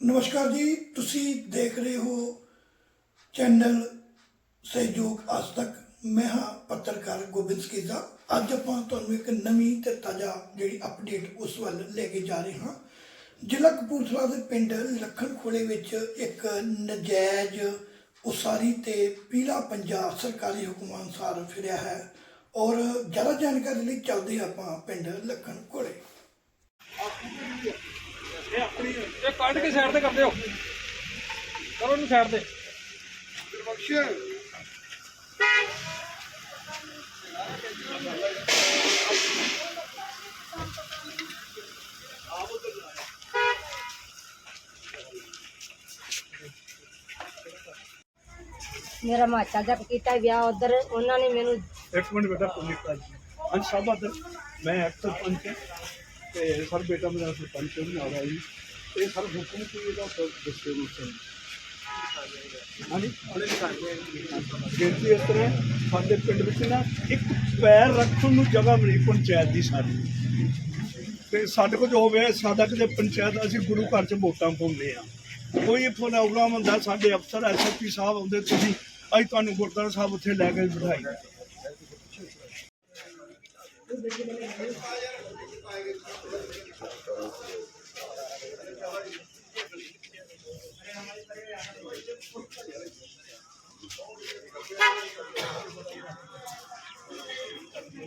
ਨਮਸਕਾਰ ਜੀ, ਤੁਸੀਂ ਦੇਖ ਰਹੇ ਹੋ ਚੈਨਲ ਸਹਿਯੋਗ ਅੱਜ ਤੱਕ। ਮੈਂ ਹਾਂ ਪੱਤਰਕਾਰ ਗੋਬਿੰਦ ਸਕੀਜ਼ਾ। ਅੱਜ ਆਪਾਂ ਤੁਹਾਨੂੰ ਇੱਕ ਨਵੀਂ ਤੇ ਤਾਜ਼ਾ ਜਿਹੜੀ ਅਪਡੇਟ ਉਸ ਵੱਲ ਲੈ ਕੇ ਜਾ ਰਹੇ ਹਾਂ। ਜ਼ਿਲ੍ਹਾ ਕਪੂਰਥਲਾ ਦੇ ਪਿੰਡ ਲੱਖਣ ਖੋਲੇ ਵਿੱਚ ਇੱਕ ਨਜਾਇਜ਼ ਉਸਾਰੀ ਤੇ ਪੀਲਾ ਪੰਜਾਬ ਸਰਕਾਰੀ ਹੁਕਮਾਂ ਅਨੁਸਾਰ ਫਿਰਿਆ ਹੈ। ਔਰ ਜ਼ਿਆਦਾ ਜਾਣਕਾਰੀ ਲਈ ਚੱਲਦੇ ਹਾਂ ਆਪਾਂ ਪਿੰਡ ਲੱਖਣ ਖੋਲੇ ਇਹ ਆਪਣੀ ਇਹ ਕੱਢ ਕੇ ਸਾਈਡ ਤੇ ਕਰ ਦਿਓ। ਕਰੋ ਇਹਨੂੰ ਸਾਈਡ ਤੇ। ਮੇਰਾ ਮਾਚਾ ਦਾ ਕੀਤਾ ਵਿਆਹ ਉਧਰ। ਉਹਨਾਂ ਨੇ ਮੈਨੂੰ ਇੱਕ ਮਿੰਟ ਬੇਟਾ ਪੁਨੀਤਾ ਜੀ ਅੰਸ਼ ਸਾਹਿਬ ਮੈਂ ਐਕਟਰ ਪੰਚ ਤੇ ਸਰ ਬੇਟਾ ਮੇਰਾ ਸਰਪੰਚ ਵੀ ਨਾਲ ਜੀ। ਇਹ ਸਰ ਹੁਕਮ ਕੀ ਇਹਦਾ ਸਰ ਹਾਂਜੀ ਬੇਨਤੀ ਇਸ ਤਰ੍ਹਾਂ ਸਾਡੇ ਪਿੰਡ ਵਿੱਚ ਨਾ ਇੱਕ ਪੈਰ ਰੱਖਣ ਨੂੰ ਜਗ੍ਹਾ ਨਹੀਂ ਪੰਚਾਇਤ ਦੀ ਸਾਡੀ ਤੇ ਸਾਡੇ ਕੋਲ ਜੋ ਹੋਵੇ ਸਾਡਾ ਕਿਤੇ ਪੰਚਾਇਤ ਅਸੀਂ ਗੁਰੂ ਘਰ ਚ ਵੋਟਾਂ ਪਾਉਂਦੇ ਆ ਕੋਈ ਪ੍ਰੋਗਰਾਮ ਹੁੰਦਾ ਸਾਡੇ ਅਫਸਰ ਐਸਐਸਪੀ ਸਾਹਿਬ ਆਉਂਦੇ ਤੁਸੀਂ ਅੱਜ ਤੁਹਾਨੂੰ ਗੁਰਦੁਆਰਾ ਸਾਹਿਬ ਉੱਥੇ ਲੈ ਕੇ ਬਿਠਾਈ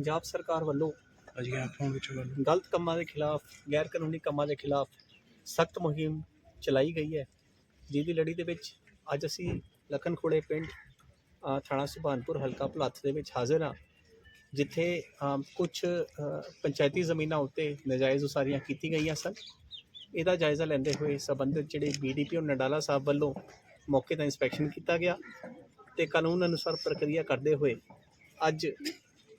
ਪੰਜਾਬ ਸਰਕਾਰ ਵੱਲੋਂ ਆਪਾਂ ਵਿੱਚ ਗੱਲ ਗਲਤ ਕੰਮਾਂ ਦੇ ਖਿਲਾਫ ਗੈਰ ਕਾਨੂੰਨੀ ਕੰਮਾਂ ਦੇ ਖਿਲਾਫ ਸਖਤ ਮੁਹਿੰਮ ਚਲਾਈ ਗਈ ਹੈ। ਜਿਹਦੀ ਲੜੀ ਦੇ ਵਿੱਚ ਅੱਜ ਅਸੀਂ ਲਖਨਖੋੜੇ ਪਿੰਡ ਥਾਣਾ ਸੁਭਾਨਪੁਰ ਹਲਕਾ ਭਲੱਥ ਦੇ ਵਿੱਚ ਹਾਜ਼ਰ ਹਾਂ ਜਿੱਥੇ ਕੁਝ ਪੰਚਾਇਤੀ ਜ਼ਮੀਨਾਂ ਉੱਤੇ ਨਜਾਇਜ਼ ਉਸਾਰੀਆਂ ਕੀਤੀ ਗਈਆਂ ਸਨ। ਇਹਦਾ ਜਾਇਜ਼ਾ ਲੈਂਦੇ ਹੋਏ ਸੰਬੰਧਿਤ ਜਿਹੜੇ ਬੀਡੀਪੀਓ ਨਡਾਲਾ ਸਾਹਿਬ ਵੱਲੋਂ ਮੌਕੇ ਦਾ ਇਨਸਪੈਕਸ਼ਨ ਕੀਤਾ ਗਿਆ ਤੇ ਕਾਨੂੰਨ ਅਨੁਸਾਰ ਪ੍ਰਕਿਰਿਆ ਕਰਦੇ ਹੋਏ ਅੱਜ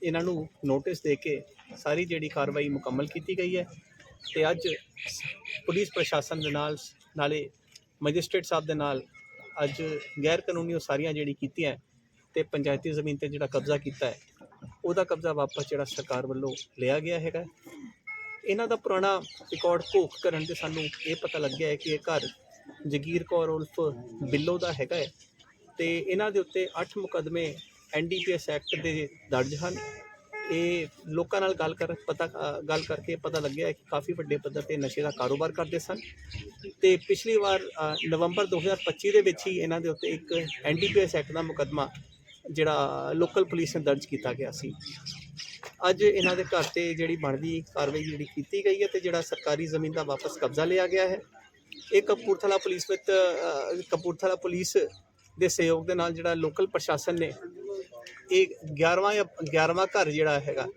ਇਹਨਾਂ ਨੂੰ ਨੋਟਿਸ ਦੇ ਕੇ ਸਾਰੀ ਜਿਹੜੀ ਕਾਰਵਾਈ ਮੁਕੰਮਲ ਕੀਤੀ ਗਈ ਹੈ ਤੇ ਅੱਜ ਪੁਲਿਸ ਪ੍ਰਸ਼ਾਸਨ ਦੇ ਨਾਲ, ਨਾਲੇ ਮੈਜਿਸਟ੍ਰੇਟ ਸਾਹਿਬ ਦੇ ਨਾਲ ਅੱਜ ਗੈਰ ਕਾਨੂੰਨੀ ਉਸਾਰੀਆਂ ਜਿਹੜੀ ਕੀਤੀਆਂ ਤੇ ਪੰਚਾਇਤੀ ਜ਼ਮੀਨ ਤੇ ਜਿਹੜਾ ਕਬਜ਼ਾ ਕੀਤਾ ਹੈ, ਉਹਦਾ ਕਬਜ਼ਾ ਵਾਪਸ ਜਿਹੜਾ ਸਰਕਾਰ ਵੱਲੋਂ ਲਿਆ ਗਿਆ ਹੈਗਾ। ਇਹਨਾਂ ਦਾ ਪੁਰਾਣਾ ਰਿਕਾਰਡ ਭੋਖ ਕਰਨ ਤੇ ਸਾਨੂੰ ਇਹ ਪਤਾ ਲੱਗਿਆ ਹੈ ਕਿ ਇਹ ਘਰ ਜਗੀਰ ਕੌਰ ਉਲਫ ਬਿੱਲੋ ਦਾ ਹੈਗਾ ਹੈ ਤੇ ਇਹਨਾਂ ਦੇ ਉੱਤੇ 8 ਮੁਕਦਮੇ ਐਨਡੀਪੀਐਸ ਐਕਟ ਦੇ ਦਰਜ ਹਨ। ਇਹ ਲੋਕਾਂ ਨਾਲ ਗੱਲ ਕਰ ਪਤਾ ਗੱਲ ਕਰਕੇ ਪਤਾ ਲੱਗਿਆ ਕਿ ਕਾਫੀ ਵੱਡੇ ਪੱਧਰ ਤੇ ਨਸ਼ੇ ਦਾ ਕਾਰੋਬਾਰ ਕਰਦੇ ਸਨ। ਤੇ ਪਿਛਲੀ ਵਾਰ ਅ, ਨਵੰਬਰ 2025 ਦੇ ਵਿੱਚ ਹੀ ਇਹਨਾਂ ਦੇ ਉੱਤੇ ਇੱਕ ਐਨਡੀਪੀਐਸ ਐਕਟ ਦਾ ਮੁਕਦਮਾ ਜਿਹੜਾ ਲੋਕਲ ਪੁਲਿਸ ਨੇ ਦਰਜ ਕੀਤਾ ਗਿਆ ਸੀ। ਅੱਜ ਇਹਨਾਂ ਦੇ ਘਰ ਤੇ ਜਿਹੜੀ ਬਣਦੀ ਕਾਰਵਾਈ ਜਿਹੜੀ ਕੀਤੀ ਗਈ ਹੈ ਤੇ ਜਿਹੜਾ ਸਰਕਾਰੀ ਜ਼ਮੀਨ ਦਾ ਵਾਪਸ ਕਬਜ਼ਾ ਲਿਆ ਗਿਆ ਹੈ। ਇਹ ਕਪੂਰਥਲਾ ਪੁਲਿਸ ਵਿੱਚ ਕਪੂਰਥਲਾ ਪੁਲਿਸ ਦੇ ਸਹਿਯੋਗ ਦੇ ਨਾਲ ਜਿਹੜਾ ਲੋਕਲ ਪ੍ਰਸ਼ਾਸਨ ਨੇ ਇਹ 11ਵਾਂ ਜਾਂ 11ਵਾਂ ਘਰ ਜਿਹੜਾ ਹੈਗਾ,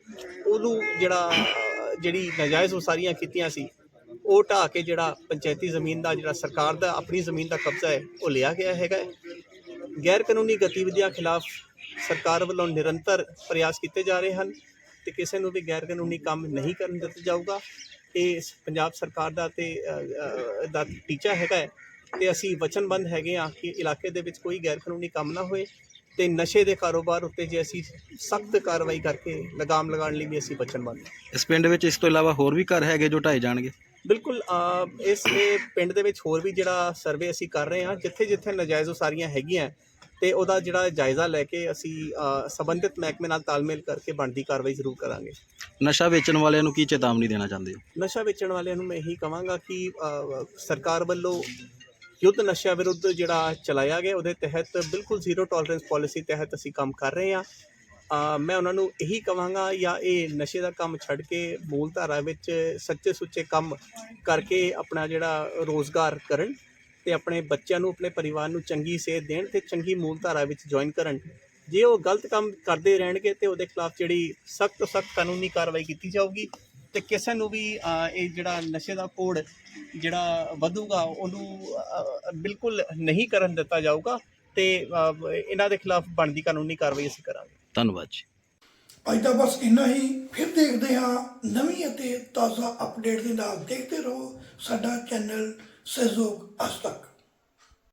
ਉਹਨੂੰ ਜਿਹੜਾ, ਜਿਹੜੀ ਨਜਾਇਜ਼ ਉਸਾਰੀਆਂ ਕੀਤੀਆਂ ਸੀ, ਉਹ ਢਾਹ ਕੇ ਜਿਹੜਾ ਪੰਚਾਇਤੀ ਜ਼ਮੀਨ ਦਾ, ਜਿਹੜਾ ਸਰਕਾਰ ਦਾ, ਆਪਣੀ ਜ਼ਮੀਨ ਦਾ ਕਬਜ਼ਾ ਹੈ, ਉਹ ਲਿਆ ਗਿਆ ਹੈਗਾ ਹੈ। ਗੈਰ ਕਾਨੂੰਨੀ ਗਤੀਵਿਧੀਆਂ ਖਿਲਾਫ ਸਰਕਾਰ ਵੱਲੋਂ ਨਿਰੰਤਰ ਪ੍ਰਯਾਸ ਕੀਤੇ ਜਾ ਰਹੇ ਹਨ ਤੇ ਕਿਸੇ ਨੂੰ ਵੀ ਗੈਰ ਕਾਨੂੰਨੀ ਕੰਮ ਨਹੀਂ ਕਰਨ ਦਿੱਤਾ ਜਾਊਗਾ ਇਹ ਪੰਜਾਬ ਸਰਕਾਰ ਦਾ ਤੇ ਦਾ ਟੀਚਾ ਹੈਗਾ ਹੈ ਤੇ ਅਸੀਂ ਵਚਨਬੰਦ ਹੈਗੇ ਆ ਕਿ ਇਲਾਕੇ ਦੇ ਵਿੱਚ ਕੋਈ ਗੈਰ ਕਾਨੂੰਨੀ ਕੰਮ ਨਾ ਹੋਏ ਤੇ ਨਸ਼ੇ ਦੇ ਕਾਰੋਬਾਰ ਉੱਤੇ ਜੇ ਅਸੀਂ ਸਖਤ ਕਾਰਵਾਈ ਕਰਕੇ ਲਗਾਮ ਲਗਾਉਣ ਲਈ ਵੀ ਅਸੀਂ ਵਚਨਬੰਦ ਹਾਂ। ਇਸ ਪਿੰਡ ਵਿੱਚ ਇਸ ਤੋਂ ਇਲਾਵਾ ਹੋਰ ਵੀ ਘਰ ਹੈਗੇ ਜੋ ਢਾਏ ਜਾਣਗੇ? ਬਿਲਕੁਲ ਅ, ਇਸ ਇਹ ਪਿੰਡ ਦੇ ਵਿੱਚ ਹੋਰ ਵੀ ਜਿਹੜਾ ਸਰਵੇ ਅਸੀਂ ਕਰ ਰਹੇ ਹਾਂ ਜਿੱਥੇ ਜਿੱਥੇ ਨਜਾਇਜ਼ ਉਸਾਰੀਆਂ ਹੈਗੀਆਂ ਤੇ ਉਹਦਾ ਜਿਹੜਾ ਜਾਇਜ਼ਾ ਲੈ ਕੇ ਅਸੀਂ ਅ, ਸੰਬੰਧਿਤ ਮਹਿਕਮੇ ਨਾਲ ਤਾਲਮੇਲ ਕਰਕੇ ਬਣਦੀ ਕਾਰਵਾਈ ਜ਼ਰੂਰ ਕਰਾਂਗੇ। ਨਸ਼ਾ ਵੇਚਣ ਵਾਲਿਆਂ ਨੂੰ ਕੀ ਚੇਤਾਵਨੀ ਦੇਣਾ ਚਾਹੁੰਦੇ ਹੋ? ਨਸ਼ਾ ਵੇਚਣ ਵਾਲਿਆਂ ਨੂੰ ਮੈਂ ਇਹੀ ਕਹਾਂਗਾ ਕਿ ਅ, ਸਰਕਾਰ ਵੱਲੋਂ ਯੁੱਧ ਨਸ਼ਾ ਵਿਰੁੱਧ ਜਿਹੜਾ ਚਲਾਇਆ ਗਿਆ, ਉਹਦੇ ਤਹਿਤ ਬਿਲਕੁਲ ਜ਼ੀਰੋ ਟੋਲਰੈਂਸ ਪਾਲਿਸੀ ਤਹਿਤ ਅਸੀਂ ਕੰਮ ਕਰ ਰਹੇ ਹਾਂ। ਮੈਂ ਉਹਨਾਂ ਨੂੰ ਇਹੀ ਕਹਾਂਗਾ ਜਾਂ ਇਹ ਨਸ਼ੇ ਦਾ ਕੰਮ ਛੱਡ ਕੇ ਮੂਲ ਧਾਰਾ ਵਿੱਚ ਸੱਚੇ ਸੁੱਚੇ ਕੰਮ ਕਰਕੇ ਆਪਣਾ ਜਿਹੜਾ ਰੋਜ਼ਗਾਰ ਕਰਨ ਤੇ ਆਪਣੇ ਬੱਚਿਆਂ ਨੂੰ, ਆਪਣੇ ਪਰਿਵਾਰ ਨੂੰ ਚੰਗੀ ਸੇਧ ਦੇਣ ਤੇ ਚੰਗੀ ਮੂਲ ਧਾਰਾ ਵਿੱਚ ਜੁਆਇਨ ਕਰਨ। ਜੇ ਉਹ ਗਲਤ ਕੰਮ ਕਰਦੇ ਰਹਿਣਗੇ ਤੇ ਉਹਦੇ ਖਿਲਾਫ ਜਿਹੜੀ ਸਖਤ ਤੋਂ ਸਖਤ ਕਾਨੂੰਨੀ ਕਾਰਵਾਈ ਕੀਤੀ ਜਾਊਗੀ ਤੇ ਕਿਸੇ ਨੂੰ ਵੀ ਇਹ ਜਿਹੜਾ ਨਸ਼ੇ ਦਾ ਕੋਡ ਜਿਹੜਾ ਵਧੂਗਾ ਉਹਨੂੰ ਬਿਲਕੁਲ ਨਹੀਂ ਕਰਨ ਦਿੱਤਾ ਜਾਊਗਾ ਤੇ ਇਹਨਾਂ ਦੇ ਖਿਲਾਫ ਬਣਦੀ ਕਾਨੂੰਨੀ ਕਾਰਵਾਈ ਅਸੀਂ ਕਰਾਂਗੇ। ਧੰਨਵਾਦ ਜੀ। ਅੱਜ ਦਾ ਬਸ ਇੰਨਾ ਹੀ। ਫਿਰ ਦੇਖਦੇ ਹਾਂ ਨਵੀਂ ਅਤੇ ਤਾਜ਼ਾ ਅਪਡੇਟ ਦੇ ਨਾਲ ਦੇਖਦੇ ਰਹੋ ਸਾਡਾ ਚੈਨਲ ਸਹਿਯੋਗ ਅੱਜ ਤੱਕ।